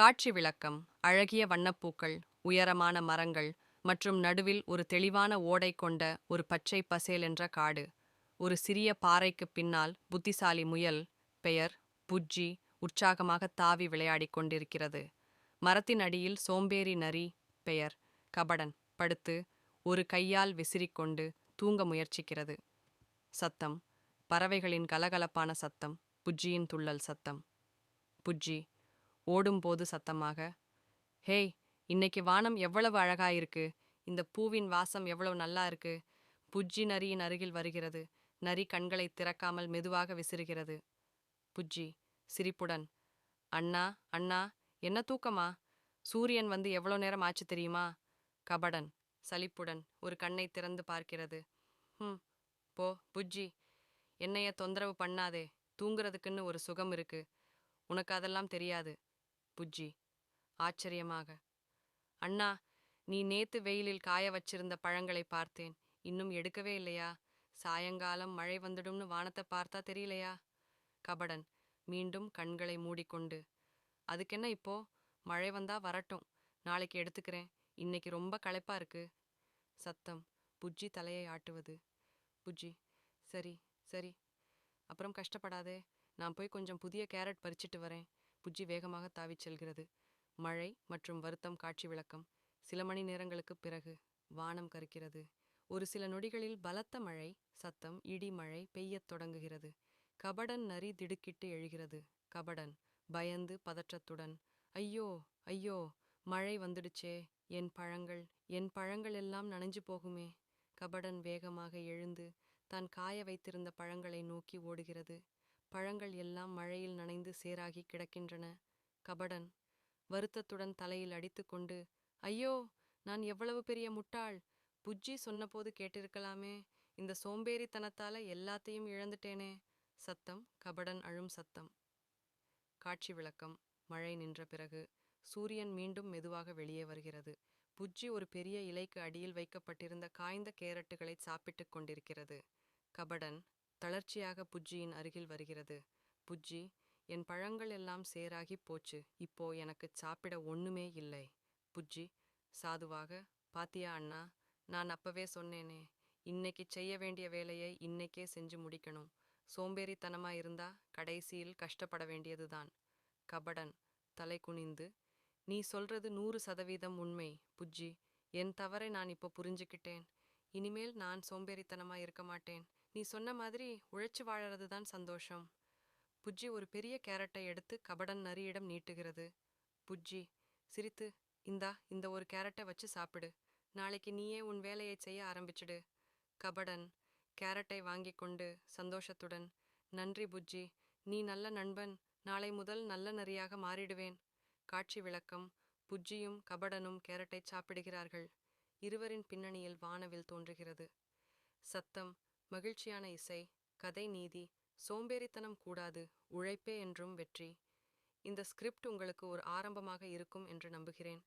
காட்சி விளக்கம் அழகிய வண்ணப்பூக்கள் உயரமான மரங்கள் மற்றும் நடுவில் ஒரு தெளிவான ஓடை கொண்ட ஒரு பச்சை பசேல் என்ற காடு. ஒரு சிறிய பாறைக்குப் பின்னால் புத்திசாலி முயல் பெயர் புஜ்ஜி உற்சாகமாக தாவி விளையாடிக் கொண்டிருக்கிறது. மரத்தின் அடியில் சோம்பேறி நரி பெயர் கபடன் படுத்து ஒரு கையால் விசிறிக்கொண்டு தூங்க முயற்சிக்கிறது. சத்தம் பறவைகளின் கலகலப்பான சத்தம் புஜ்ஜியின் துள்ளல் சத்தம். புஜ்ஜி ஓடும்போது சத்தமாக ஹேய் இன்னைக்கு வானம் எவ்வளவு அழகாயிருக்கு. இந்த பூவின் வாசம் எவ்வளவு நல்லா இருக்கு புஜ்ஜி நரியின் அருகில் வருகிறது. நரி கண்களை திறக்காமல் மெதுவாக விசிறுகிறது. புஜ்ஜி சிரிப்புடன் அண்ணா அண்ணா என்ன தூக்கமா? சூரியன் வந்து எவ்வளோ நேரம் ஆச்சு தெரியுமா? கபடன் சலிப்புடன் ஒரு கண்ணை திறந்து பார்க்கிறது. ம் போ புஜ்ஜி என்னைய தொந்தரவு பண்ணாதே. தூங்குறதுக்குன்னு ஒரு சுகம் இருக்கு. உனக்கு அதெல்லாம் தெரியாது. புஜ்ஜி. ஆச்சரியமாக. அண்ணா நீ நேத்து வெயிலில் காய வச்சிருந்த பழங்களை பார்த்தேன். இன்னும் எடுக்கவே இல்லையா? சாயங்காலம் மழை வந்துடும்னு வானத்தை பார்த்தா தெரியலையா? கபடன் மீண்டும் கண்களை மூடிக்கொண்டு அதுக்கென்ன இப்போ? மழை வந்தா வரட்டும். நாளைக்கு எடுத்துக்கிறேன். இன்னைக்கு ரொம்ப களைப்பா இருக்கு. சத்தம். புஜ்ஜி தலையை ஆட்டுவது. புஜ்ஜி சரி சரி. அப்புறம் கஷ்டப்படாதே. நான் போய் கொஞ்சம் புதிய கேரட் பறிச்சிட்டு வரேன். புஜ்ஜி வேகமாக தாவிச் செல்கிறது. மழை மற்றும் வருத்தம் காட்சி விளக்கம். சில மணி நேரங்களுக்குப் பிறகு வானம் கருக்கிறது. ஒரு சில நொடிகளில் பலத்த மழை சத்தம் இடி மழை பெய்யத் தொடங்குகிறது. கபடன் நரி திடுக்கிட்டு எழுகிறது. கபடன் பயந்து பதற்றத்துடன் ஐயோ ஐயோ மழை வந்துடுச்சே என் பழங்கள் என் பழங்கள் எல்லாம் நனைஞ்சு போகுமே கபடன் வேகமாக எழுந்து தான் காய வைத்திருந்த பழங்களை நோக்கி ஓடுகிறது. பழங்கள் எல்லாம் மழையில் நனைந்து சேராகி கிடக்கின்றன. கபடன் வருத்தத்துடன் தலையில் அடித்துக்கொண்டு ஐயோ நான் எவ்வளவு பெரிய முட்டாள்! புஜ்ஜி சொன்னபோது கேட்டிருக்கலாமே இந்த சோம்பேறித்தனத்தால எல்லாத்தையும் இழந்துட்டேனே! சத்தம் கபடன் அழும் சத்தம். காட்சி விளக்கம் மழை நின்ற பிறகு சூரியன் மீண்டும் மெதுவாக வெளியே வருகிறது. புஜ்ஜி ஒரு பெரிய இலைக்கு அடியில் வைக்கப்பட்டிருந்த காய்ந்த கேரட்டுகளை சாப்பிட்டுக் கொண்டிருக்கிறது. கபடன் தளர்ச்சியாக புஜ்ஜியின் அருகில் வருகிறது. புஜ்ஜி என் பழங்கள் எல்லாம் சேராகி போச்சு. இப்போ எனக்கு சாப்பிட ஒண்ணுமே இல்லை புஜ்ஜி சாதுவாக. பாத்தியா அண்ணா? நான் அப்பவே சொன்னேனே. இன்னைக்கு செய்ய வேண்டிய வேலையை இன்னைக்கே செஞ்சு முடிக்கணும். சோம்பேறித்தனமா இருந்தா கடைசியில் கஷ்டப்பட வேண்டியதுதான் கபடன். தலை குனிந்து. நீ சொல்றது நூறு சதவீதம் உண்மை. புஜ்ஜி என் தவறை நான் இப்போ புரிஞ்சுக்கிட்டேன். இனிமேல் நான் சோம்பேறித்தனமா இருக்க மாட்டேன். நீ சொன்ன மாதிரி உழைச்சு வாழறது தான் சந்தோஷம். புஜ்ஜி ஒரு பெரிய கேரட்டை எடுத்து கபடன் நரியிடம் நீட்டுகிறது. புஜ்ஜி சிரித்து இந்தா இந்த ஒரு கேரட்டை வச்சு சாப்பிடு. நாளைக்கு நீயே உன் வேலையை செய்ய ஆரம்பிச்சிடு. கபடன் கேரட்டை வாங்கிக் கொண்டு சந்தோஷத்துடன் நன்றி புஜ்ஜி நீ நல்ல நண்பன். நாளை முதல் நல்ல நரியாக மாறிடுவேன். காட்சி விளக்கம் புஜ்ஜியும் கபடனும் கேரட்டை சாப்பிடுகிறார்கள். இருவரின் பின்னணியில் வானவில் தோன்றுகிறது. சத்தம் மகிழ்ச்சியான இசை கதை நீதி சோம்பேறித்தனம் கூடாது உழைப்பே என்றும் வெற்றி. இந்த ஸ்கிரிப்ட் உங்களுக்கு ஒரு ஆரம்பமாக இருக்கும் என்று நம்புகிறேன்.